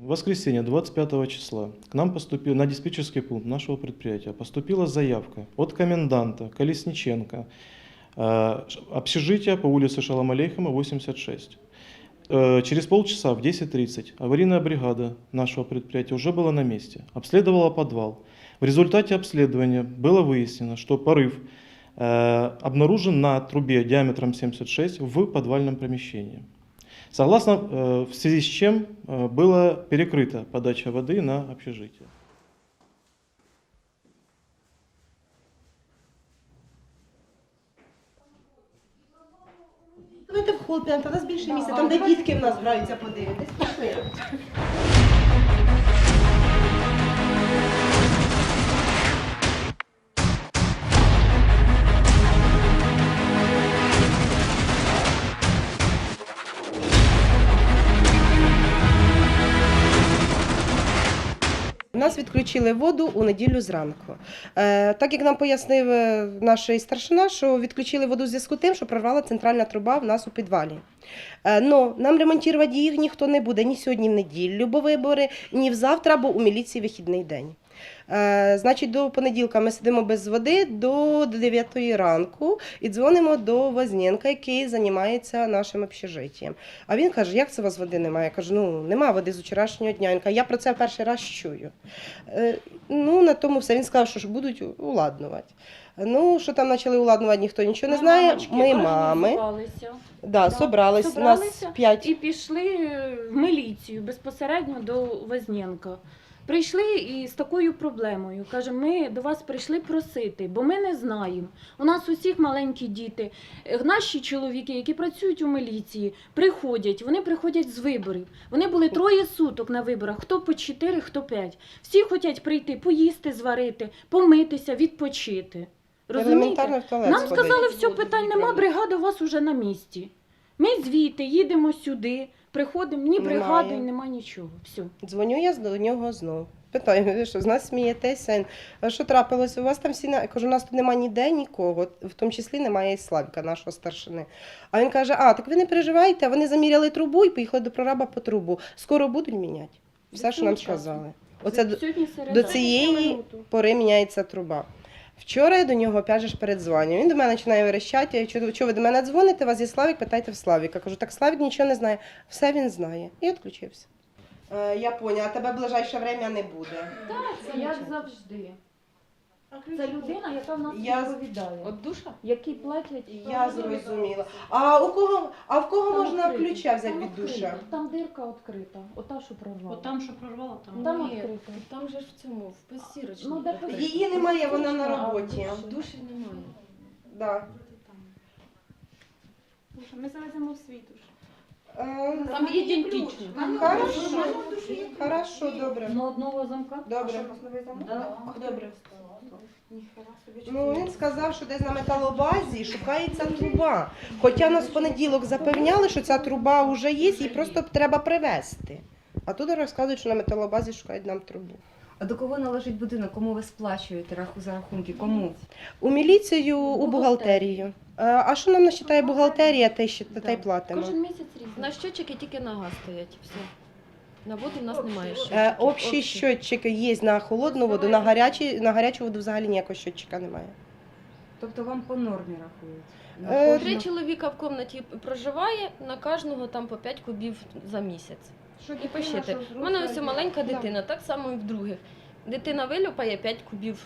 в воскресенье 25 числа к нам поступил на диспетчерский пункт нашего предприятия поступила заявка от коменданта Колесниченко, э, общежитие по улице Шалом Алейхема, 86. Э, Через полчаса в 10.30 аварийная бригада нашего предприятия уже была на месте, обследовала подвал. В результате обследования было выяснено, что порыв э, обнаружен на трубе диаметром 76 в подвальном помещении. Согласно, э, в связи с чем э, была перекрыта подача воды на общежитие. Давайте в хол підемо, та нас більше місця, там де дітки в нас граються, подивитись. Пішли. Нас відключили воду у неділю зранку. Е, так як нам пояснив е, наш старшина, що відключили воду в зв'язку з тим, що прорвала центральна труба в нас у підвалі. Е, но нам ремонтувати їх ніхто не буде ні сьогодні в неділю, бо вибори, ні завтра, бо у міліції вихідний день. Е, значить, до понеділка ми сидимо без води до 9 ранку і дзвонимо до Возненка, який займається нашим общежиттям. А він каже, як це у вас води немає? Я кажу, ну нема води з вчорашнього дня. Він каже, я про це перший раз чую. Е, Ну, на тому все. Він сказав, що ж будуть уладнувати. Ну, що там почали уладнувати, ніхто нічого не знає. мамочки Ми мами. Да, Да, собрались, нас собралися п'ять. І пішли в міліцію безпосередньо до Возненка. Прийшли і з такою проблемою. Каже, ми до вас прийшли просити, бо ми не знаємо. У нас усіх маленькі діти. Е, Наші чоловіки, які працюють у міліції, приходять. Вони приходять з виборів. Вони були троє суток на виборах. Хто по чотири, хто п'ять. Всі хочуть прийти, поїсти, зварити, помитися, відпочити. Розумієте? В туалет Нам сходити. сказали, все, питань нема, бригада у вас уже на місці. Ми звідти їдемо сюди, приходимо, ні Немає. бригади, нема нічого. Все. Дзвоню я до нього знов. Питаю, ви що з нас смієтеся? А що трапилося? У вас там всі на я кажу, у нас тут немає ніде нікого, в тому числі немає і Славіка, нашого старшини. А він каже: А, так ви не переживайте, вони заміряли трубу і поїхали до прораба по трубу. Скоро будуть міняти. Все, що нам сказали. Оце до, до цієї пори міняється труба. Вчора я до нього опять же передзвоню. Він до мене починає верещати. Що, чу ви до мене дзвоните? Вас є Славік, питайте в Славіка. Кажу, так Славік нічого не знає. Все він знає. І відключився. Е, я поняла, тебе ближайше время не буде. Так, як завжди. Це людина, яка в нас Я відповідає. От душа? Які платять. Я зрозуміла. А у кого, а в кого Там можна відкрито. ключа взяти Там від душа? Там дирка відкрита. Ота, що прорвала. От там, що прорвало, там. Там Ні. відкрито. Там же ж в цьому, в посірочній. Ну, де? Її немає, вона на роботі. В душі немає. Да. Ми завеземо в свій душ. Е, Там ідентично. Хорошо, хорошо, добре. На одного замка? Добре. Да. Добре. Ну, він сказав, що десь на металобазі шукається труба. Хоча нас в понеділок запевняли, що ця труба вже є, її просто треба привезти. А тут розказують, що на металобазі шукають нам трубу. А до кого належить будинок? Кому ви сплачуєте раху за рахунки? Кому? У міліцію, у бухгалтерію. Е, А що нам насчитає бухгалтерія, те й ще те й платимо. Кожен місяць різно. На щотчики тільки на газ стоять. Все. На воду в нас немає Е, щотчиків. Общі щотчики є на холодну воду, на гарячі, на гарячу воду взагалі ніякого щотчика немає. Тобто вам по нормі рахують? На Е, Три чоловіка в кімнаті проживає, на кожного там по 5 кубів за місяць. І пишете. У мене ось маленька дитина, так само і в других. Дитина вилюпає 5 кубів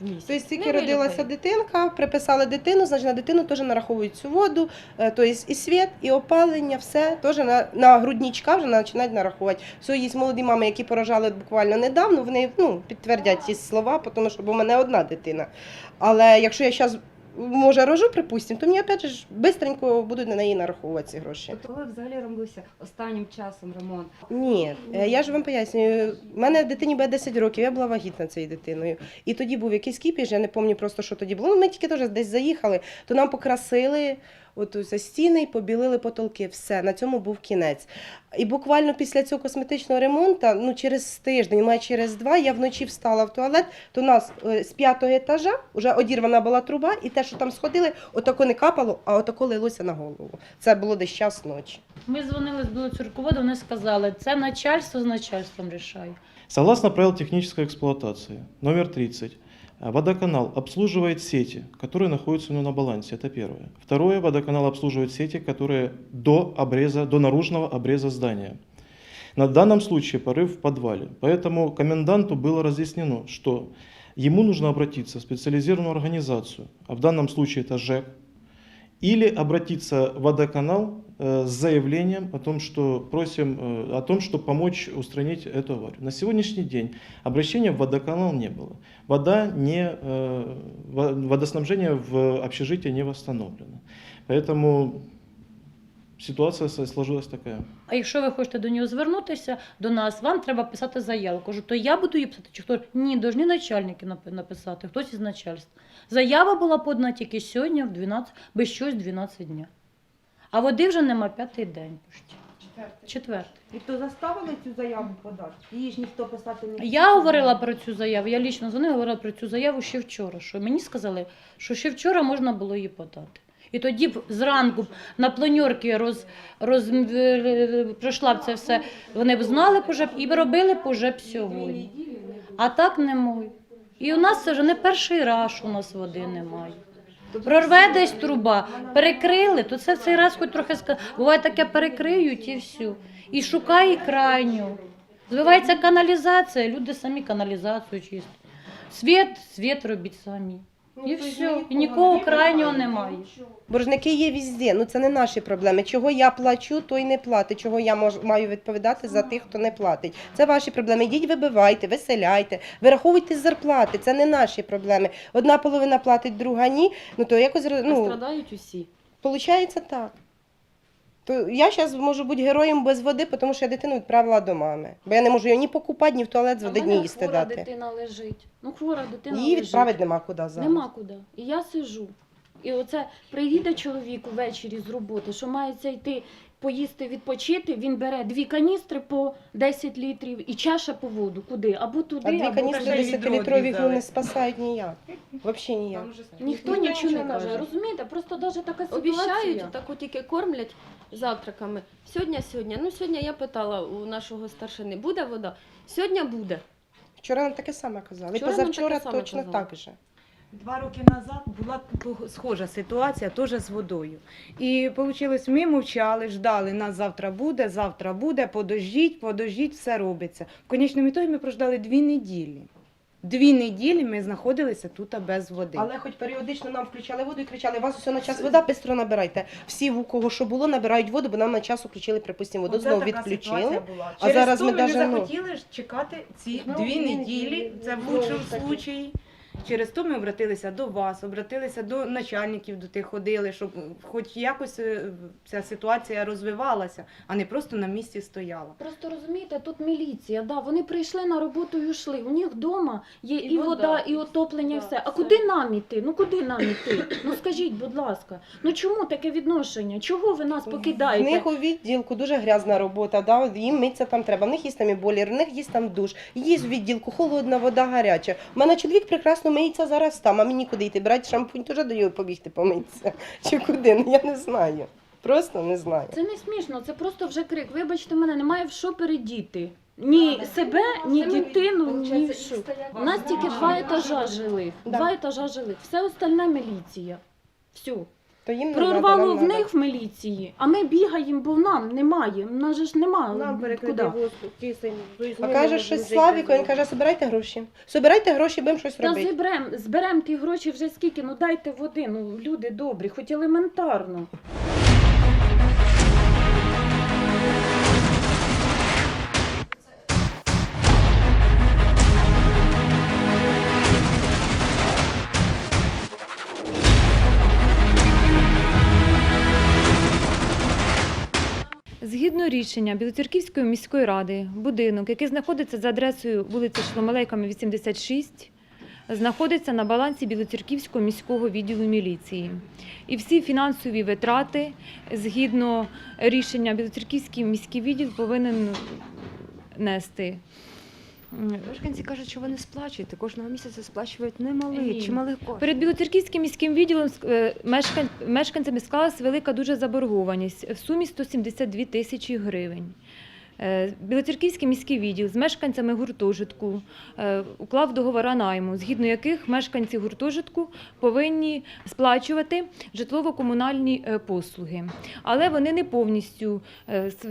в місяць. Тобто тільки Не родилася вилюпає. дитинка, приписали дитину, значить на дитину теж нараховують цю воду, е, тобто і світ, і опалення, все теж на, на грудничка вже починають нараховувати. Все, є молоді мами, які поражали буквально недавно, вони ну, підтвердять ці слова, тому що бо в мене одна дитина. Але якщо я зараз може рожу, припустимо, то мені опять же швидко будуть на неї нараховувати ці гроші. Тобто ви взагалі робилися останнім часом ремонт? Ні, е, я ж вам пояснюю. У мене дитині буде 10 років, я була вагітна цією дитиною. І тоді був якийсь кіпіш, я не пам'ятаю просто, що тоді було. Ну, Ми тільки теж десь заїхали, то нам покрасили от за стіни і побілили потолки. Все, на цьому був кінець. І буквально після цього косметичного ремонту, ну через тиждень, має через два, я вночі встала в туалет, то у нас е, з п'ятого етажа вже одірвана була труба, і те, що там сходили, отако не капало, а отако лилося на голову. Це було десь час ночі. Ми дзвонили з Білоцерководу, вони сказали, це начальство з начальством рішає. Согласно правил технической эксплуатации, номер 30, э, водоканал обслуживает сети, которые находятся у него на балансе, это первое. Второе, водоканал обслуживает сети, которые до обреза, до наружного обреза здания. На данном случае порыв в подвале. Поэтому коменданту было разъяснено, что ему нужно обратиться в специализированную организацию, а в данном случае это ЖЭК, или обратиться в водоканал с заявлением о том, что просим э, о том, чтобы помочь устранить эту аварию. На сегодняшний день обращения в водоканал не было. Вода не, э, во- водоснабжение в общежитии не восстановлено. Поэтому ситуация со- сложилась такая. А якщо ви хочете до нього звернутися, до нас, вам треба писати заяву. Кажу, то я буду її писати, чи хто? Ні, повинні начальники напи- написати, хтось із начальства. Заява була подана тільки сьогодні в 12, без щось 12 дня. А води вже нема п'ятий день. почти. Четвертий. І то заставили цю заяву подати? Її ж ніхто писати не Я говорила про цю заяву, я лічно дзвонила, говорила про цю заяву ще вчора. Що мені сказали, що ще вчора можна було її подати. І тоді б зранку б на планьорки роз, роз, пройшла б це все, вони б знали б уже б і б робили б уже б сьогодні. А так не можуть. І у нас це вже не перший раз, що у нас води немає. Прорве десь труба, перекрили, то це в цей раз хоч трохи ска... Буває таке перекриють і все. І шукає крайню. Збивається каналізація, люди самі каналізацію чистять. Світ, світ робіть самі. І все. І нікого крайнього немає. Боржники є візде, ну це не наші проблеми. Чого я плачу, той не платить. Чого я мож, маю відповідати за тих, хто не платить. Це ваші проблеми. Йдіть, вибивайте, виселяйте, вираховуйте з зарплати. Це не наші проблеми. Одна половина платить, друга ні. Ну то якось ну, Страдають усі. Получається так. То я зараз можу бути героєм без води, тому що я дитину відправила до мами. Бо я не можу її ні покупати, ні в туалет з води, ні їсти хвора дати. дитина лежить. Ну, хвора дитина Її лежить. відправити нема куди зараз. Нема куди. І я сижу. І оце приїде чоловік ввечері з роботи, що мається йти поїсти, відпочити. Він бере дві каністри по 10 літрів і чаша по воду. Куди? Або туди, А дві або каністри туди. 10-літрові ну, не спасають ніяк. Взагалі ніяк. Ніхто нічого не каже. Розумієте? Просто навіть така Обіцяють, ситуація. так от тільки кормлять завтраками. Сьогодні, сьогодні. Ну, сьогодні я питала у нашого старшини, буде вода? Сьогодні буде. Вчора нам таке саме казали. Вчора нам позавчора таке саме точно казали. так же. Два роки назад була схожа ситуація теж з водою. І вийшло, ми мовчали, ждали, нас завтра буде, завтра буде, подождіть, подождіть, все робиться. В конечному ітогі ми прождали дві неділі. Дві неділі ми знаходилися тут без води. Але хоч періодично нам включали воду і кричали, у вас все на час вода, бистро набирайте. Всі, у кого що було, набирають воду, бо нам на час включили, припустимо, воду Оце знову така відключили. ситуація була. а Через зараз то ми ми даже, не ну, захотіли ж чекати ці Знову дві неділі. неділі, Це в лучшому случаї. Через то ми обратилися до вас, обратилися до начальників, до тих ходили, щоб хоч якось е, ця ситуація розвивалася, а не просто на місці стояла. Просто розумієте, тут міліція, да, вони прийшли на роботу і йшли. У них вдома є і, І вода, вода, і отоплення, і все, все. А все. куди нам іти? Ну куди нам іти? Ну скажіть, будь ласка, ну чому таке відношення? Чого ви нас В покидаєте? них у відділку дуже грязна робота, да? їм митися там треба. В них є там і бойлер, в них є там душ, є в відділку холодна вода гаряча. У мене чоловік прекрасно миється зараз там, а мені куди йти? Брати шампунь, теж до нього побігти помитися. Чи куди? Ну я не знаю. Просто не знаю. Це не смішно, це просто вже крик. Вибачте мене, немає в що передіти. Ні себе, ні дитину, ні в що. У нас тільки два етажа жили. Два етажа жили. Все остальне міліція. Все. То їм не надо, Прорвало нам в надо. них в міліції, а ми бігаємо, бо нам немає. У нас же ж немає. куди. А каже, щось Славіко, він каже, собирайте гроші. Собирайте гроші, будемо щось Та робити. зберем, зберем ті гроші вже скільки, ну дайте води, ну люди добрі, хоч елементарно. Рішення Білоцерківської міської ради, будинок, який знаходиться за адресою вулиці Шломалейками, 86, знаходиться на балансі Білоцерківського міського відділу міліції. І всі фінансові витрати, згідно рішення, Білоцерківський міський відділ повинен нести. Мешканці кажуть, що вони сплачують, кожного місяця сплачують немалий, чималих коштів. Перед Білоцерківським міським відділом е, мешкан- мешканцями склалась велика дуже заборгованість в сумі 172 тисячі гривень. Е, Білоцерківський міський відділ з мешканцями гуртожитку е, уклав договори найму, згідно яких мешканці гуртожитку повинні сплачувати житлово-комунальні е, послуги, але вони не повністю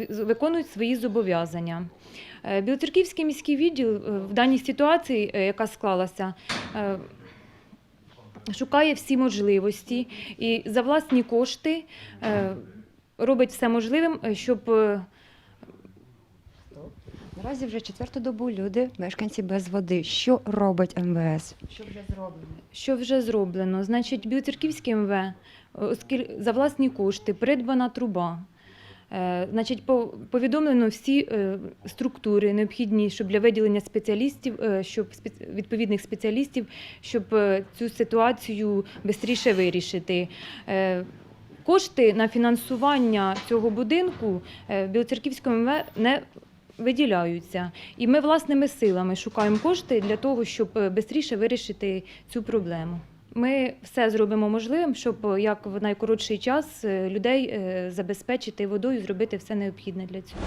виконують свої зобов'язання. Білоцерківський міський відділ в даній ситуації, яка склалася, шукає всі можливості і за власні кошти робить все можливим, щоб Наразі вже четверту добу люди, мешканці без води. Що робить МВС? Що вже зроблено? що вже зроблено. Значить, Білоцерківський МВ, е, оскіль за власні кошти придбана труба. Е, Значить, по- повідомлено всі е, структури необхідні, щоб для виділення спеціалістів, щоб відповідних спеціалістів, щоб цю ситуацію швидше вирішити. Кошти на фінансування цього будинку е, Білоцерківському МВ не виділяються. І ми власними силами шукаємо кошти для того, щоб швидше вирішити цю проблему. Ми все зробимо можливим, щоб е, як в найкоротший час е, людей е, забезпечити водою, зробити все необхідне для цього.